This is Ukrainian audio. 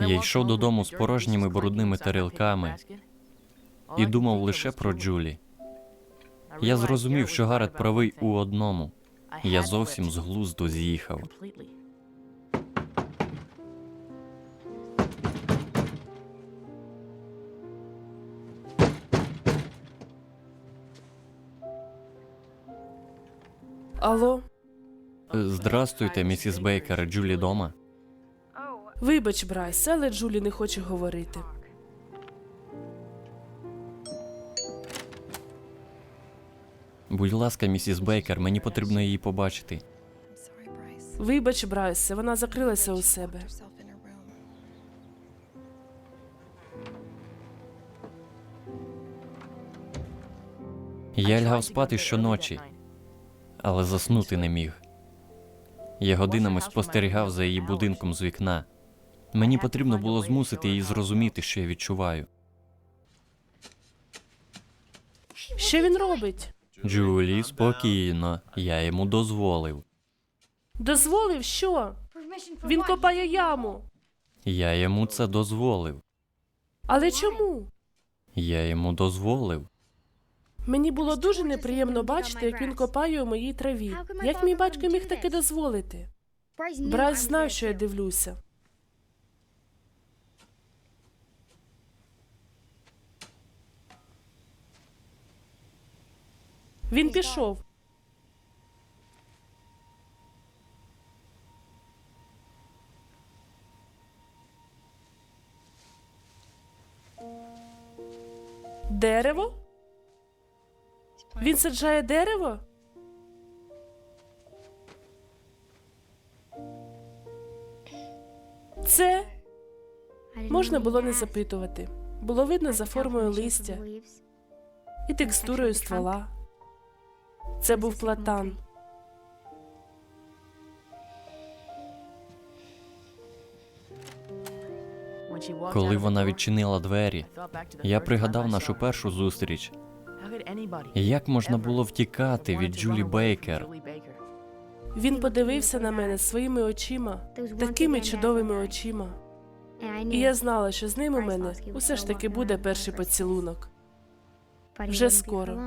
Я йшов додому з порожніми брудними тарілками і думав лише про Джулі. Я зрозумів, що Гарет правий у одному. Я зовсім з глузду з'їхав. Алло, Здрастуйте, місіс Бейкер, Джулі дома. Вибач, Брайс, але Джулі не хоче говорити. Будь ласка, місіс Бейкер, мені потрібно її побачити. Вибач, Брайсе, вона закрилася у себе. Я лягав спати щоночі, але заснути не міг. Я годинами спостерігав за її будинком з вікна. Мені потрібно було змусити її зрозуміти, що я відчуваю. Що він робить? Джулі, спокійно, я йому дозволив. Дозволив що? Він копає яму. Я йому це дозволив. Але чому? Я йому дозволив. Мені було дуже неприємно бачити, як він копає у моїй траві. Як мій батько міг таке дозволити? Брайс знав, що я дивлюся. Він пішов. Дерево? Він саджає дерево? Це можна було не запитувати. Було видно за формою листя і текстурою ствола. Це був платан. Коли вона відчинила двері, я пригадав нашу першу зустріч. Як можна було втікати від Джулі Бейкер? Він подивився на мене своїми очима, такими чудовими очима. І я знала, що з ним у мене усе ж таки буде перший поцілунок. Вже скоро.